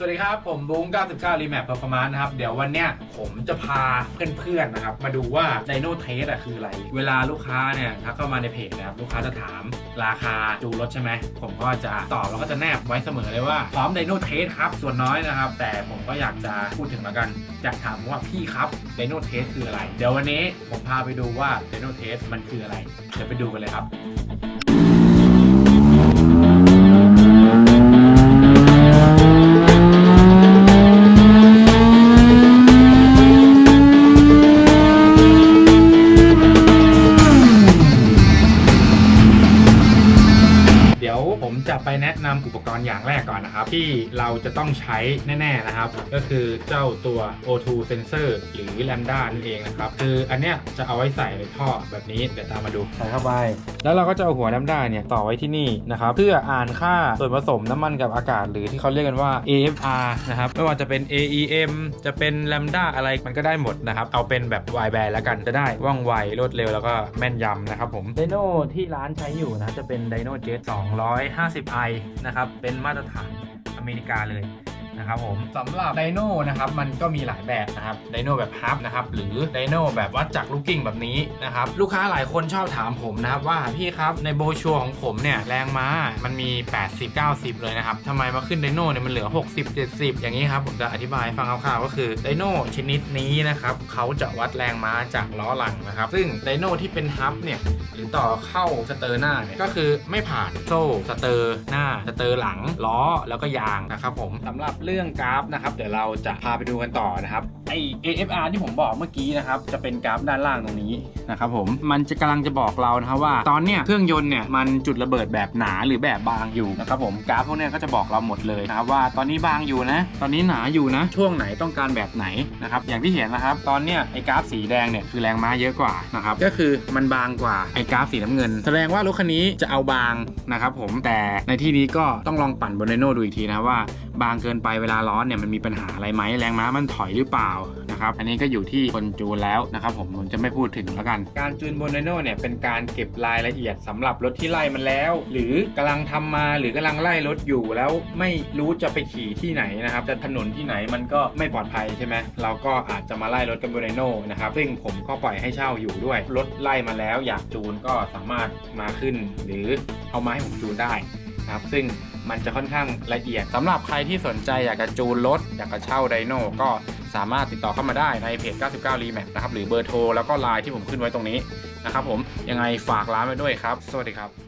สวัสดีครับ ผมบุ้ง99 Remap Performance นะครับ เดี๋ยววันเนี้ยผมจะพาเพื่อนๆนะครับ มาดูว่า Dino Test อะคืออะไร เวลาลูกค้าเนี่ยทักเข้ามาในเพจนะครับ ลูกค้าจะถามราคาจูรถใช่ไหม ผมก็จะตอบแล้วก็จะแนบไว้เสมอเลยว่าพร้อม Dino Test ครับ ส่วนน้อยนะครับ แต่ผมก็อยากจะพูดถึงแล้วกันอยากถามว่าพี่ครับ Dino Test คืออะไร เดี๋ยววันนี้ผมพาไปดูว่า Dino Test มันคืออะไร เดี๋ยวไปดูกันเลยครับ ผมจะไปแนะนำอุปกรณ์อย่างแรกก่อนนะครับ ที่เราจะต้องใช้แน่ๆนะครับ ก็คือเจ้าตัว O2 sensor หรือ Lambda นั่นเองนะครับ คืออันเนี้ยจะเอาไว้ใส่ในท่อแบบนี้เดี๋ยวตามมาดูใส่เข้าไป แล้วเราก็จะเอาหัว Lambda เนี่ยต่อไว้ที่นี่นะครับ เพื่ออ่านค่าส่วนผสมน้ำมันกับอากาศ หรือที่เขาเรียกกันว่า AFR นะครับไม่ว่าจะเป็น AEM จะเป็น Lambda อะไรมันก็ได้หมดนะครับ เอาเป็นแบบ Y band แล้วกันจะได้ว่องไวรวดเร็วแล้วก็แม่นยำนะครับผมไดโนที่ร้านใช้อยู่นะจะเป็นไดโนเจ็ต 50i นะครับ เป็นมาตรฐานอเมริกาเลย นะครับผมสำหรับไดโนนะครับมันก็มีหลายแบบนะครับไดโนแบบฮับนะครับหรือไดโนแบบวัดจากลูกกิ้งแบบนี้นะครับลูกค้าหลายคนชอบถามผมนะครับว่าพี่ครับในโบชัวของผมเนี่ยแรงม้ามันมี 80 90 เลยนะครับทำไมมาขึ้นไดโนเนี่ยมันเหลือ 60 70 อย่างนี้ครับผมจะอธิบายฟังคร่าวๆก็คือไดโนชนิดนี้นะครับเขาจะวัดแรงม้าจากล้อหลังนะครับซึ่งไดโนที่เป็นฮับเนี่ยหรือต่อเข้าสเตอร์หน้าเนี่ยก็คือไม่ผ่านโซ่สเตอร์หน้าสเตอร์หลังล้อแล้วก็ยางนะครับผมสำหรับเรื่องกราฟนะครับ เดี๋ยวเราจะพาไปดูกันต่อนะครับไอ AFR ที่ผมบอกเมื่อกี้นะครับ จะเป็นกราฟด้านล่างตรงนี้นะครับผมมันจะกำลังจะบอกเรานะครับว่า ตอนเนี้ยเครื่องยนต์เนี่ยมันจุดระเบิดแบบหนาหรือแบบบางอยู่นะครับผมกราฟพวกเนี้ยก็จะบอกเราหมดเลยนะครับว่าตอนนี้บางอยู่นะ ตอนนี้หนาอยู่นะ ช่วงไหนต้องการแบบไหนนะครับอย่างที่เห็นนะครับ ตอนเนี้ยไอกราฟสีแดงเนี่ยคือแรงม้าเยอะกว่านะครับก็คือมันบางกว่าไอกราฟสีน้ำเงิน แสดงว่ารถคันนี้จะเอาบางนะครับผมแต่ในที่นี้ก็ต้องลองปั่นบนไดโนดูอีกทีนะว่า บางเกินไปเวลาร้อนเนี่ยมันมีปัญหาอะไรไหมแรงม้ามันถอยหรือเปล่านะครับอันนี้ก็อยู่ที่คนจูนแล้วนะครับผมผมจะไม่พูดถึงแล้วกัน การจูนบนไดโนเนี่ยเป็นการเก็บรายละเอียดสำหรับรถที่ไล่มันแล้ว หรือกำลังทำมาหรือกำลังไล่รถอยู่แล้วไม่รู้จะไปขี่ที่ไหนนะครับจะถนนที่ไหนมันก็ไม่ปลอดภัยใช่ไหมเราก็อาจจะมาไล่รถกันบนไดโนนะครับซึ่งผมก็ปล่อยให้เช่าอยู่ด้วยรถไล่มาแล้ว อยากจูนก็สามารถมาขึ้น หรือเอามาให้ผมจูนได้นะครับซึ่ง มันจะค่อนข้างละเอียดสำหรับใครที่สนใจอยากจะจูนรถอยากจะเช่าไดโน่ก็สามารถติดต่อเข้ามาได้ในเพจ 99 Remap นะครับหรือเบอร์โทรแล้วก็ไลน์ที่ผมขึ้นไว้ตรงนี้นะครับผมยังไงฝากร้านไว้ด้วยครับ สวัสดีครับ